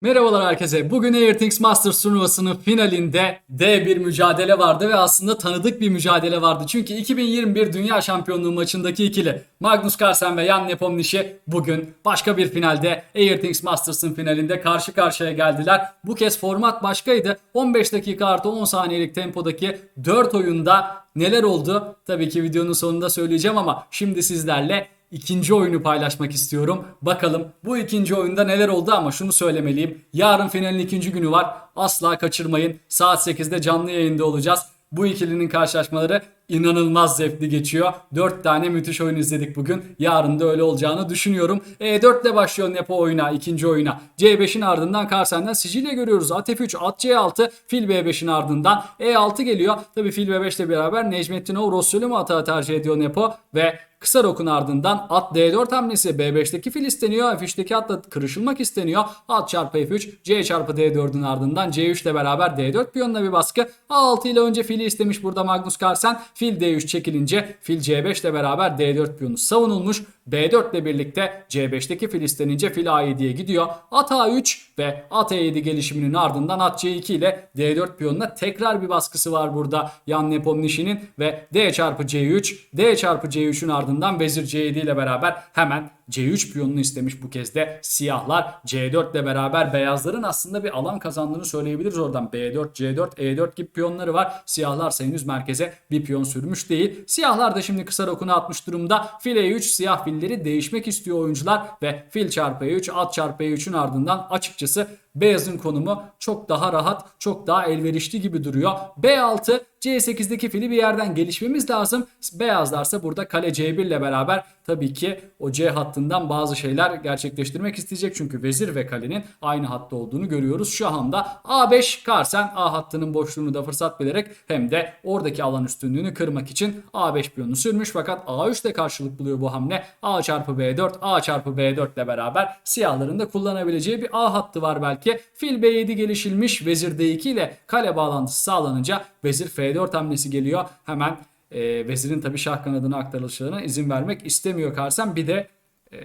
Merhabalar herkese. Bugün Airthings Masters turnuvasının finalinde D1 mücadele vardı ve aslında tanıdık bir mücadele vardı. Çünkü 2021 Dünya Şampiyonluğu maçındaki ikili Magnus Carlsen ve Jan Nepomniachtchi bugün başka bir finalde Airthings Masters'ın finalinde karşı karşıya geldiler. Bu kez format başkaydı. 15 dakika artı 10 saniyelik tempodaki 4 oyunda neler oldu? Tabii ki videonun sonunda söyleyeceğim ama şimdi sizlerle ikinci oyunu paylaşmak istiyorum. Bakalım bu ikinci oyunda neler oldu ama şunu söylemeliyim. Yarın finalin ikinci günü var. Asla kaçırmayın. Saat 8'de canlı yayında olacağız. Bu ikilinin karşılaşmaları inanılmaz zevkli geçiyor. 4 tane müthiş oyun izledik bugün. Yarın da öyle olacağını düşünüyorum. E4 ile başlıyor Nepo oyuna, ikinci oyuna. C5'in ardından Karsen'den Sicilya görüyoruz. At F3, at C6, fil B5'in ardından E6 geliyor. Tabii fil B5 ile beraber Necmettinov Rossell'i mi atağı tercih ediyor Nepo ve Kısa rokun ardından at D4 hamlesi B5'teki fil isteniyor. F3'teki atla kırışılmak isteniyor. At çarpı F3 C çarpı D4'ün ardından C3 ile beraber D4 piyonuna bir baskı. A6 ile önce fili istemiş burada Magnus Carlsen. Fil D3 çekilince fil C5 ile beraber D4 piyonu savunulmuş. B4 ile birlikte C5'teki fil istenince fil A7'ye gidiyor. At A3 ve at E7 gelişiminin ardından at C2 ile D4 piyonuna tekrar bir baskısı var burada Jan Nepomniachtchi'nin ve D çarpı C3 D çarpı C3'ün ardından vezir C7 ile beraber hemen C3 piyonunu istemiş bu kez de siyahlar C4 ile beraber beyazların aslında bir alan kazandığını söyleyebiliriz oradan B4, C4, E4 gibi piyonları var. Siyahlar henüz merkeze bir piyon sürmüş değil. Siyahlar da şimdi kısa rokunu atmış durumda. Fil E3 siyah filleri değişmek istiyor oyuncular ve fil çarpı E3 at çarpı E3'ün ardından açıkçası Beyazın konumu çok daha rahat, çok daha elverişli gibi duruyor. B6 C8'deki fili bir yerden gelişmemiz lazım. Beyazlarsa burada kale C1 ile beraber tabii ki o C hattından bazı şeyler gerçekleştirmek isteyecek. Çünkü vezir ve kalenin aynı hatta olduğunu görüyoruz. Şu anda A5 Karsen A hattının boşluğunu da fırsat bilerek hem de oradaki alan üstünlüğünü kırmak için A5 piyonunu sürmüş. Fakat A3 de karşılık buluyor bu hamle. A çarpı B4, A çarpı B4 ile beraber siyahların da kullanabileceği bir A hattı var belki. Fil B7 gelişilmiş. Vezir D2 ile kale bağlantısı sağlanınca vezir F4 hamlesi geliyor. Hemen e, vezirin tabii şah kanadına aktarılışlarına izin vermek istemiyor Karsen. Bir de e,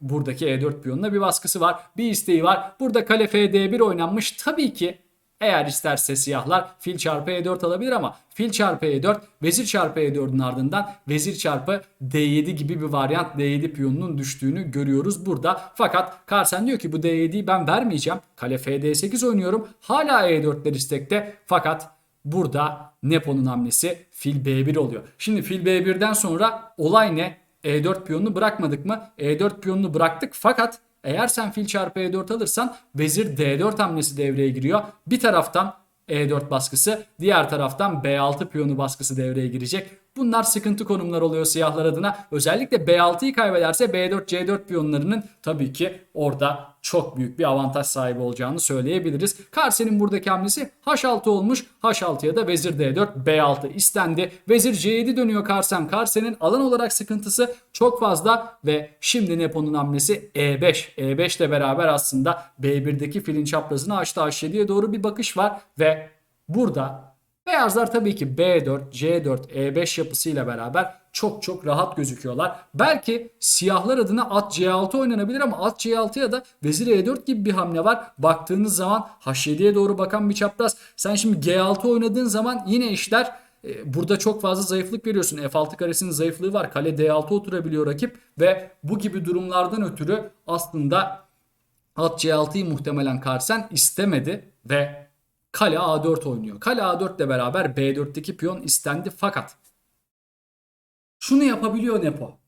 buradaki E4 piyonuna bir baskısı var. Bir isteği var. Burada kale FD1 oynanmış. Tabii ki eğer isterse siyahlar fil çarpı E4 alabilir ama fil çarpı E4 vezir çarpı E4'ün ardından vezir çarpı D7 gibi bir varyant D7 piyonunun düştüğünü görüyoruz burada. Fakat Carlsen diyor ki bu D7'yi ben vermeyeceğim. Kale FD8 oynuyorum. Hala E4'ler istekte fakat burada Nepo'nun hamlesi fil B1 oluyor. Şimdi fil B1'den sonra olay ne? E4 piyonunu bırakmadık mı? E4 piyonunu bıraktık fakat eğer sen fil çarpı E4 alırsan vezir D4 hamlesi devreye giriyor. Bir taraftan E4 baskısı, diğer taraftan B6 piyonu baskısı devreye girecek. Bunlar sıkıntı konumlar oluyor siyahlar adına. Özellikle B6'yı kaybederse B4, C4 piyonlarının tabii ki orada çok büyük bir avantaj sahibi olacağını söyleyebiliriz. Karsen'in buradaki hamlesi H6 olmuş. H6'ya da vezir D4, B6 istendi. Vezir C7 dönüyor Karsen. Karsen'in alan olarak sıkıntısı çok fazla ve şimdi Nepo'nun hamlesi E5. E5 ile beraber aslında B1'deki filin çaprazını açtı. H7'ye doğru bir bakış var ve burada Beyazlar tabii ki B4, C4, E5 yapısıyla beraber çok çok rahat gözüküyorlar. Belki siyahlar adına at C6 oynanabilir ama at C6'ya da vezir E4 gibi bir hamle var. Baktığınız zaman H7'ye doğru bakan bir çapraz. Sen şimdi G6 oynadığın zaman yine işler e, Burada çok fazla zayıflık veriyorsun. F6 karesinin zayıflığı var. Kale D6 oturabiliyor rakip ve bu gibi durumlardan ötürü aslında at C6'yı muhtemelen Karsen istemedi ve Kale A4 oynuyor. Kale A4 ile beraber B4'teki piyon istendi fakat şunu yapabiliyor Nepo.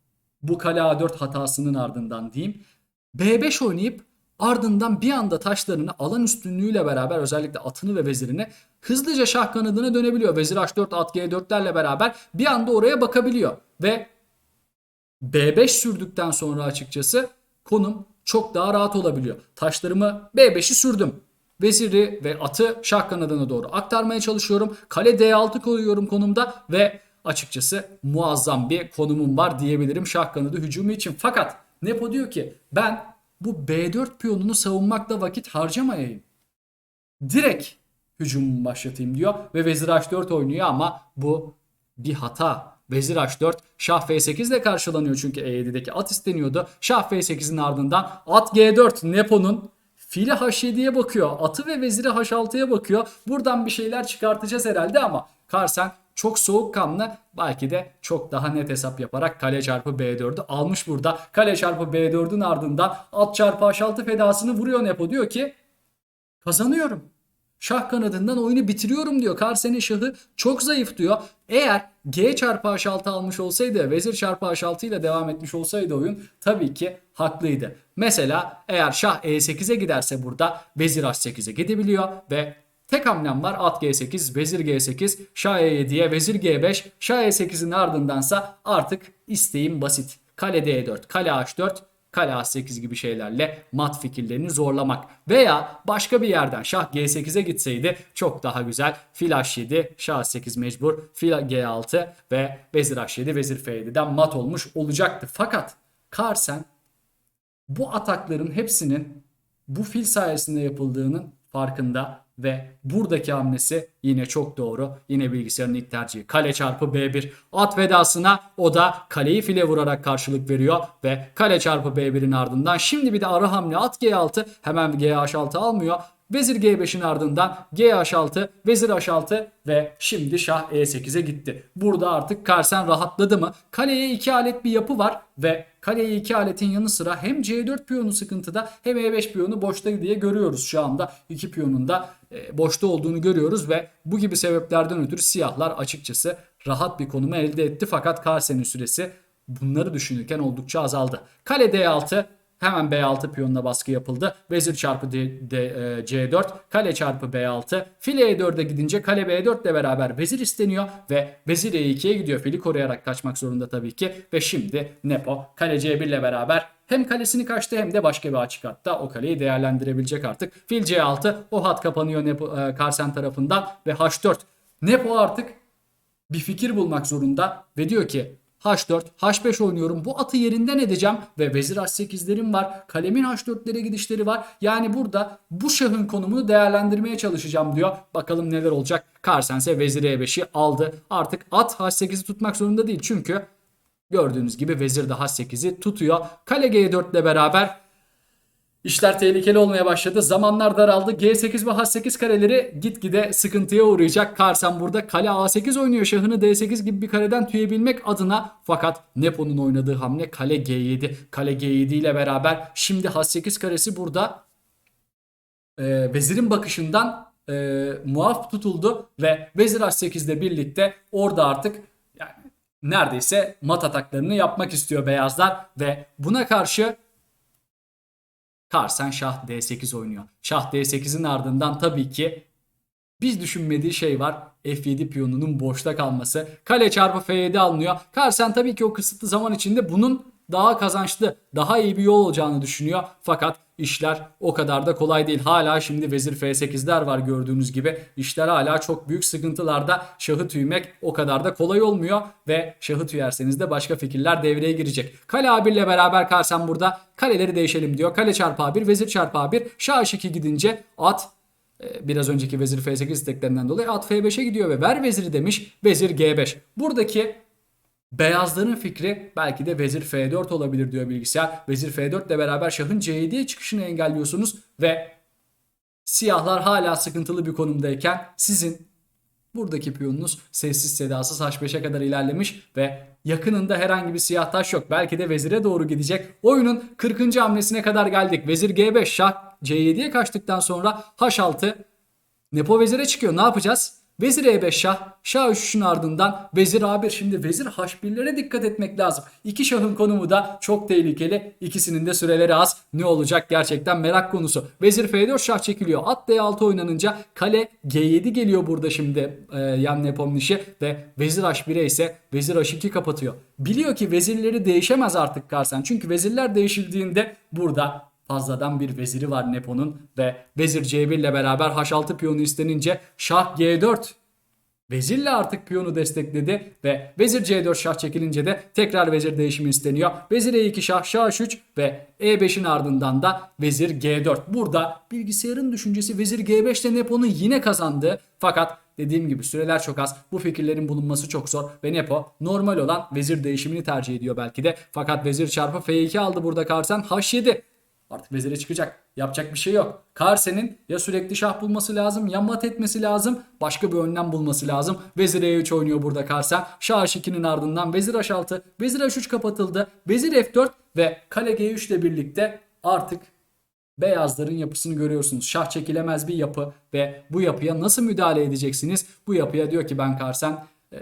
Bu kale A4 hatasının ardından diyeyim. B5 oynayıp ardından bir anda taşlarını alan üstünlüğüyle beraber özellikle atını ve vezirini hızlıca şah kanadına dönebiliyor. Vezir H4 at G4'lerle beraber bir anda oraya bakabiliyor. Ve B5 sürdükten sonra açıkçası konum çok daha rahat olabiliyor. Taşlarımı B5'i sürdüm. Veziri ve atı şah kanadına doğru aktarmaya çalışıyorum. Kale D6 koyuyorum konumda ve açıkçası muazzam bir konumum var diyebilirim şah kanadı hücumu için. Fakat Nepo diyor ki ben bu B4 piyonunu savunmakla vakit harcamayayım. Direkt hücumumu başlatayım diyor ve vezir H4 oynuyor ama bu bir hata. Vezir H4 Şah F8 ile karşılanıyor çünkü E7'deki at isteniyordu. Şah F8'in ardından at G4 Nepo'nun Fili H7'ye bakıyor. Atı ve veziri H6'ya bakıyor. Buradan bir şeyler çıkartacağız herhalde ama Carlsen çok soğukkanlı belki de çok daha net hesap yaparak kale çarpı B4'ü almış burada. Kale çarpı B4'ün ardından at çarpı H6 fedasını vuruyor Nepo diyor ki kazanıyorum. Şah kanadından oyunu bitiriyorum diyor. Carlsen'in şahı çok zayıf diyor. Eğer G çarpı H6 almış olsaydı vezir çarpı H6 ile devam etmiş olsaydı oyun tabii ki haklıydı. Mesela eğer şah E8'e giderse burada vezir H8'e gidebiliyor ve tek hamlem var at G8, vezir G8, şah E7'ye, vezir G5, şah E8'in ardındansa artık isteğim basit. Kale D4, kale H4, kale A8 gibi şeylerle mat fikirlerini zorlamak. Veya başka bir yerden şah G8'e gitseydi çok daha güzel. Fil H7, şah 8 mecbur, fil G6 ve vezir H7, vezir F7'den mat olmuş olacaktı. Fakat Carlsen bu atakların hepsinin bu fil sayesinde yapıldığının farkında ve buradaki hamlesi yine çok doğru. Yine bilgisayarın ilk tercihi. Kale çarpı B1. At vedasına o da kaleyi file vurarak karşılık veriyor ve kale çarpı B1'in ardından şimdi bir de ara hamle at G6 hemen GH6 almıyor. Vezir G5'in ardından GH6, Vezir H6 ve şimdi Şah E8'e gitti. Burada artık Carlsen rahatladı mı? Kaleye iki alet bir yapı var ve kaleye iki aletin yanı sıra hem C4 piyonu sıkıntıda hem E5 piyonu boşta diye görüyoruz şu anda. iki piyonun da e, boşta olduğunu görüyoruz ve bu gibi sebeplerden ötürü siyahlar açıkçası rahat bir konumu elde etti. Fakat Carlsen'in süresi bunları düşünürken oldukça azaldı. Kale D6 Hemen B6 piyonuna baskı yapıldı. Vezir çarpı D, D, e, C4, kale çarpı B6. File E4'e gidince kale B4 ile beraber vezir isteniyor ve vezir E2'ye gidiyor. Fili koruyarak kaçmak zorunda tabii ki. Ve şimdi Nepo kale C1 ile beraber hem kalesini kaçtı hem de başka bir açık hatta o kaleyi değerlendirebilecek artık. Fil C6 o hat kapanıyor Nepo, e, Carlsen tarafından ve H4. Nepo artık bir fikir bulmak zorunda ve diyor ki H4, H5 oynuyorum. Bu atı yerinden edeceğim ve vezir H8'lerim var. Kalemin H4'lere gidişleri var. Yani burada bu şahın konumunu değerlendirmeye çalışacağım diyor. Bakalım neler olacak. Carlsen ise vezir E5'i aldı. Artık at H8'i tutmak zorunda değil. Çünkü gördüğünüz gibi vezir de H8'i tutuyor. Kale G4 ile beraber İşler tehlikeli olmaya başladı. Zamanlar daraldı. G8 ve H8 kareleri gitgide sıkıntıya uğrayacak. Carlsen burada kale A8 oynuyor. Şahını D8 gibi bir kareden tüyebilmek adına. Fakat Nepo'nun oynadığı hamle kale G7. Kale G7 ile beraber şimdi H8 karesi burada e, vezirin bakışından e, muaf tutuldu ve vezir H8 ile birlikte orada artık yani neredeyse mat ataklarını yapmak istiyor beyazlar ve buna karşı Carlsen Şah D8 oynuyor. Şah D8'in ardından tabii ki biz düşünmediği şey var. F7 piyonunun boşta kalması. Kale çarpı F7 alınıyor. Carlsen tabii ki o kısıtlı zaman içinde bunun daha kazançlı, daha iyi bir yol olacağını düşünüyor. Fakat işler o kadar da kolay değil. Hala şimdi vezir F8'ler var gördüğünüz gibi. İşler hala çok büyük sıkıntılarda. Şahı tüymek o kadar da kolay olmuyor ve şahı tüyerseniz de başka fikirler devreye girecek. Kale A1 ile beraber Carlsen burada kaleleri değişelim diyor. Kale çarpı A1, vezir çarpı A1, şah H2 gidince at e, biraz önceki vezir F8 isteklerinden dolayı at F5'e gidiyor ve ver veziri demiş. Vezir G5. Buradaki Beyazların fikri belki de vezir F4 olabilir diyor bilgisayar. Vezir F4 ile beraber şahın C7'ye çıkışını engelliyorsunuz ve siyahlar hala sıkıntılı bir konumdayken sizin buradaki piyonunuz sessiz sedasız H5'e kadar ilerlemiş ve yakınında herhangi bir siyah taş yok. Belki de vezire doğru gidecek. Oyunun 40. hamlesine kadar geldik. Vezir G5 şah C7'ye kaçtıktan sonra H6 Nepo vezire çıkıyor. Ne yapacağız? Vezir E5 şah, şah 3'ün ardından vezir A1. Şimdi vezir H1'lere dikkat etmek lazım. İki şahın konumu da çok tehlikeli. İkisinin de süreleri az. Ne olacak gerçekten merak konusu. Vezir F4 şah çekiliyor. At D6 oynanınca kale G7 geliyor burada şimdi e, yan Nepom'un işi. Ve vezir H1'e ise vezir H2 kapatıyor. Biliyor ki vezirleri değişemez artık Carlsen. Çünkü vezirler değişildiğinde burada fazladan bir veziri var Nepo'nun ve vezir C1 ile beraber H6 piyonu istenince şah G4 vezirle artık piyonu destekledi ve vezir C4 şah çekilince de tekrar vezir değişimi isteniyor. Vezir E2 şah şah H3 ve E5'in ardından da vezir G4. Burada bilgisayarın düşüncesi vezir G5'te Nepo'nun yine kazandığı fakat Dediğim gibi süreler çok az. Bu fikirlerin bulunması çok zor. Ve Nepo normal olan vezir değişimini tercih ediyor belki de. Fakat vezir çarpı F2 aldı burada Carlsen. H7 Artık vezire çıkacak. Yapacak bir şey yok. Karsen'in ya sürekli şah bulması lazım ya mat etmesi lazım. Başka bir önlem bulması lazım. Vezir E3 oynuyor burada Karsen. Şah H2'nin ardından vezir H6. Vezir H3 kapatıldı. Vezir F4 ve kale G3 ile birlikte artık beyazların yapısını görüyorsunuz. Şah çekilemez bir yapı ve bu yapıya nasıl müdahale edeceksiniz? Bu yapıya diyor ki ben Karsen e,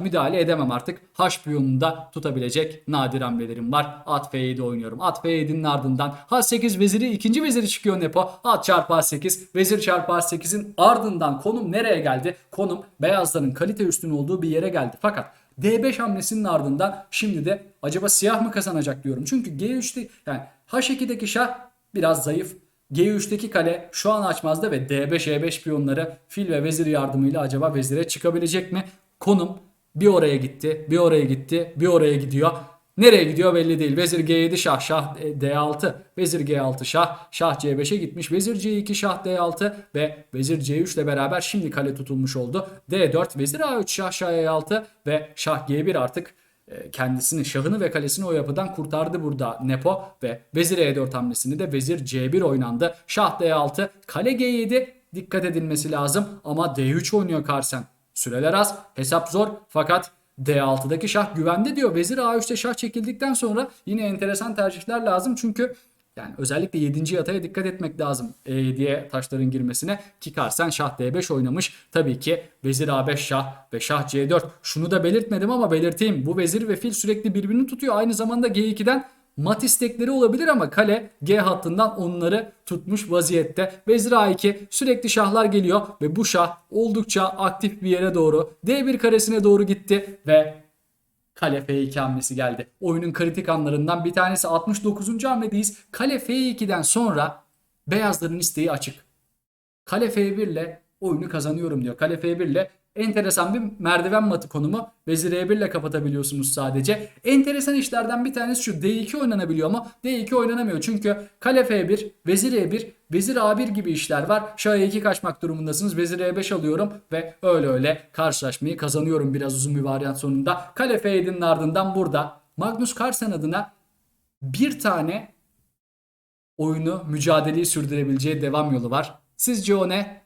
müdahale edemem artık. H piyonunu da tutabilecek nadir hamlelerim var. At F7 oynuyorum. At F7'nin ardından H8 veziri ikinci veziri çıkıyor Nepo. At çarpı H8 vezir çarpı H8'in ardından konum nereye geldi? Konum beyazların kalite üstün olduğu bir yere geldi. Fakat D5 hamlesinin ardından şimdi de acaba siyah mı kazanacak diyorum. Çünkü G3'te yani H2'deki şah biraz zayıf. G3'teki kale şu an açmazda ve D5 E5 piyonları fil ve vezir yardımıyla acaba vezire çıkabilecek mi? Konum bir oraya gitti, bir oraya gitti, bir oraya gidiyor. Nereye gidiyor belli değil. Vezir G7 şah, şah D6, vezir G6 şah, şah C5'e gitmiş. Vezir C2 şah D6 ve vezir C3 ile beraber şimdi kale tutulmuş oldu. D4, vezir A3 şah, şah E6 ve şah G1 artık e, kendisini, şahını ve kalesini o yapıdan kurtardı burada Nepo ve vezir E4 hamlesini de vezir C1 oynandı. Şah D6, kale G7 dikkat edilmesi lazım ama D3 oynuyor Karsen. Süreler az, hesap zor fakat D6'daki şah güvende diyor. Vezir A3'te şah çekildikten sonra yine enteresan tercihler lazım çünkü yani özellikle 7. yataya dikkat etmek lazım E7'ye taşların girmesine. Ki Karsen şah D5 oynamış. Tabii ki vezir A5 şah ve şah C4. Şunu da belirtmedim ama belirteyim. Bu vezir ve fil sürekli birbirini tutuyor. Aynı zamanda G2'den mat istekleri olabilir ama kale G hattından onları tutmuş vaziyette. Vezir A2 sürekli şahlar geliyor ve bu şah oldukça aktif bir yere doğru D1 karesine doğru gitti ve Kale F2 hamlesi geldi. Oyunun kritik anlarından bir tanesi 69. hamledeyiz. Kale F2'den sonra beyazların isteği açık. Kale F1 ile oyunu kazanıyorum diyor. Kale F1 ile enteresan bir merdiven matı konumu. Vezir E1 ile kapatabiliyorsunuz sadece. Enteresan işlerden bir tanesi şu D2 oynanabiliyor ama D2 oynanamıyor. Çünkü kale F1, vezir E1, vezir A1 gibi işler var. Şah E2 kaçmak durumundasınız. Vezir E5 alıyorum ve öyle öyle karşılaşmayı kazanıyorum biraz uzun bir varyant sonunda. Kale F7'nin ardından burada Magnus Carlsen adına bir tane oyunu mücadeleyi sürdürebileceği devam yolu var. Sizce o ne?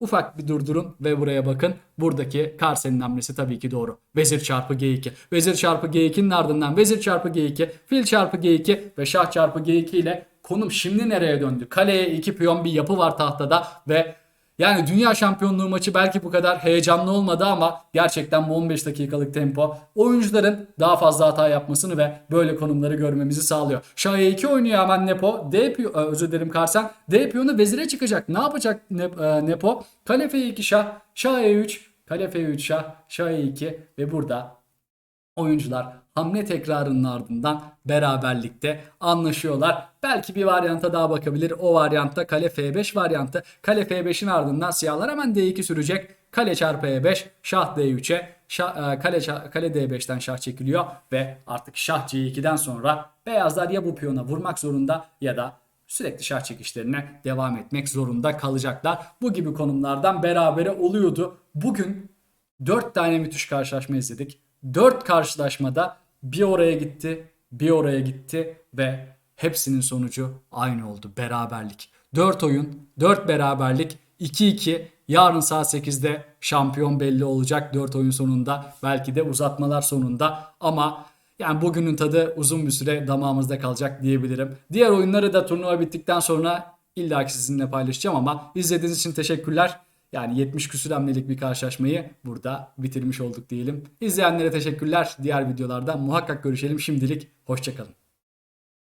Ufak bir durdurun ve buraya bakın. Buradaki Karsen'in hamlesi tabii ki doğru. Vezir çarpı G2. Vezir çarpı G2'nin ardından vezir çarpı G2, fil çarpı G2 ve şah çarpı G2 ile konum şimdi nereye döndü? Kaleye iki piyon bir yapı var tahtada ve yani dünya şampiyonluğu maçı belki bu kadar heyecanlı olmadı ama gerçekten bu 15 dakikalık tempo oyuncuların daha fazla hata yapmasını ve böyle konumları görmemizi sağlıyor. Şah E2 oynuyor hemen Nepo. D piyo- e, özür dilerim Karsen. D piyonu vezire çıkacak. Ne yapacak e, Nepo? Kale F2 şah, şah E3, kale F3 şah, şah E2 ve burada oyuncular hamle tekrarının ardından beraberlikte anlaşıyorlar. Belki bir varyanta daha bakabilir. O varyantta kale F5 varyantı. Kale F5'in ardından siyahlar hemen D2 sürecek. Kale çarpı E5, şah D3'e, şah, e, kale, kale D5'ten şah çekiliyor ve artık şah C2'den sonra beyazlar ya bu piyona vurmak zorunda ya da sürekli şah çekişlerine devam etmek zorunda kalacaklar. Bu gibi konumlardan berabere oluyordu. Bugün 4 tane müthiş karşılaşma izledik. 4 karşılaşmada bir oraya gitti, bir oraya gitti ve hepsinin sonucu aynı oldu. Beraberlik. 4 oyun, 4 beraberlik, 2-2. Yarın saat 8'de şampiyon belli olacak 4 oyun sonunda. Belki de uzatmalar sonunda ama yani bugünün tadı uzun bir süre damağımızda kalacak diyebilirim. Diğer oyunları da turnuva bittikten sonra illaki sizinle paylaşacağım ama izlediğiniz için teşekkürler. Yani 70 küsür hamlelik bir karşılaşmayı burada bitirmiş olduk diyelim. İzleyenlere teşekkürler. Diğer videolarda muhakkak görüşelim. Şimdilik hoşçakalın.